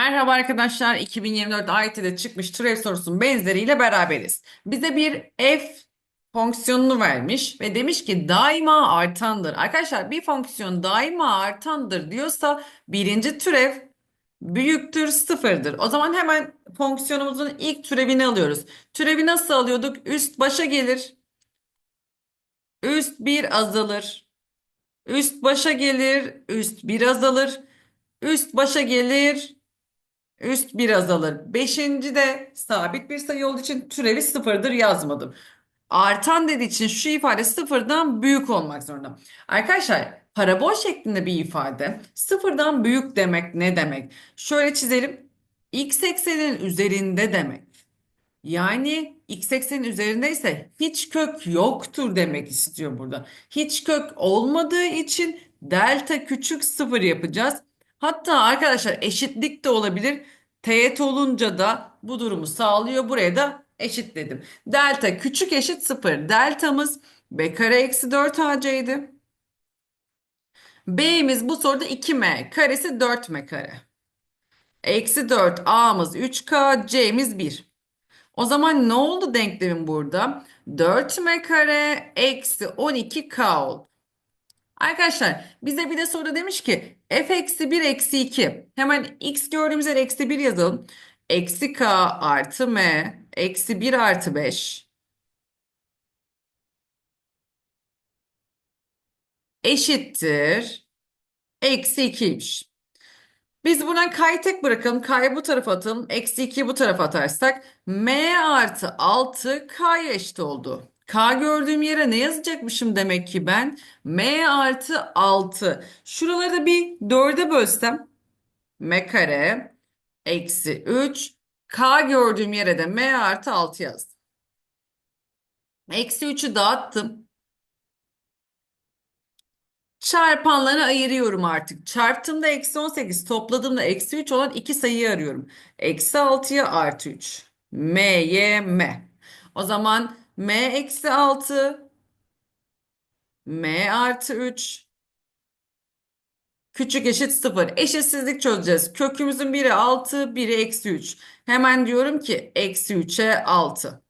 Merhaba arkadaşlar, 2024 AYT'de çıkmış türev sorusunun benzeriyle beraberiz. Bize bir f fonksiyonunu vermiş ve demiş ki daima artandır. Arkadaşlar bir fonksiyon daima artandır diyorsa birinci türev büyüktür sıfırdır. O zaman hemen fonksiyonumuzun ilk türevini alıyoruz. Türevi nasıl alıyorduk? Üst başa gelir. Üst bir azalır. Üst başa gelir. Üst bir azalır. Üst başa gelir. Üst bir azalır. Beşinci de sabit bir sayı olduğu için türevi sıfırdır yazmadım. Artan dediği için şu ifade sıfırdan büyük olmak zorunda. Arkadaşlar parabol şeklinde bir ifade sıfırdan büyük demek ne demek? Şöyle çizelim. X eksenin üzerinde demek. Yani x eksenin üzerindeyse hiç kök yoktur demek istiyor burada. Hiç kök olmadığı için delta küçük sıfır yapacağız. Hatta arkadaşlar eşitlik de olabilir. Teğet olunca da bu durumu sağlıyor. Buraya da eşitledim. Delta küçük eşit sıfır. Deltamız b kare eksi 4 ac'ydi. B'miz bu soruda 2m karesi 4m kare. Eksi 4 a'mız 3k c'miz 1. O zaman ne oldu denklemin burada? 4m kare eksi 12k oldu. Arkadaşlar bize bir de soru demiş ki f eksi 1 eksi 2. Hemen x gördüğümüz yer eksi 1 yazalım. Eksi k artı m eksi 1 artı 5 eşittir. Eksi 2'ymiş. Biz buradan k'yı tek bırakalım. K'yı bu tarafa atalım. Eksi 2'yi bu tarafa atarsak m artı 6 k'ya eşit oldu. K gördüğüm yere ne yazacakmışım demek ki ben? M artı 6. Şuraları da bir 4'e bölsem. M kare eksi 3. K gördüğüm yere de M artı 6 yazdım. Eksi 3'ü dağıttım. Çarpanları ayırıyorum artık. Çarptığımda eksi 18, topladığımda eksi 3 olan iki sayıyı arıyorum. Eksi 6'ya artı 3. M'ye M. O zaman M eksi 6, M artı 3, küçük eşit 0. Eşitsizlik çözeceğiz. Kökümüzün biri 6, biri eksi 3. Hemen diyorum ki eksi 3'e 6.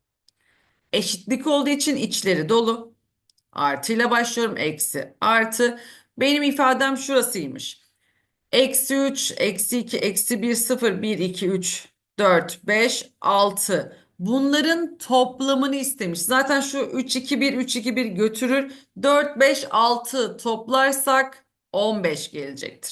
Eşitlik olduğu için içleri dolu. Artıyla başlıyorum. Eksi, artı. Benim ifadem şurasıymış. Eksi 3, eksi 2, eksi 1, 0, 1, 2, 3, 4, 5, 6. Bunların toplamını istemiş. Zaten şu 3, 2, 1, 3, 2, 1 götürür. 4, 5, 6 toplarsak 15 gelecektir.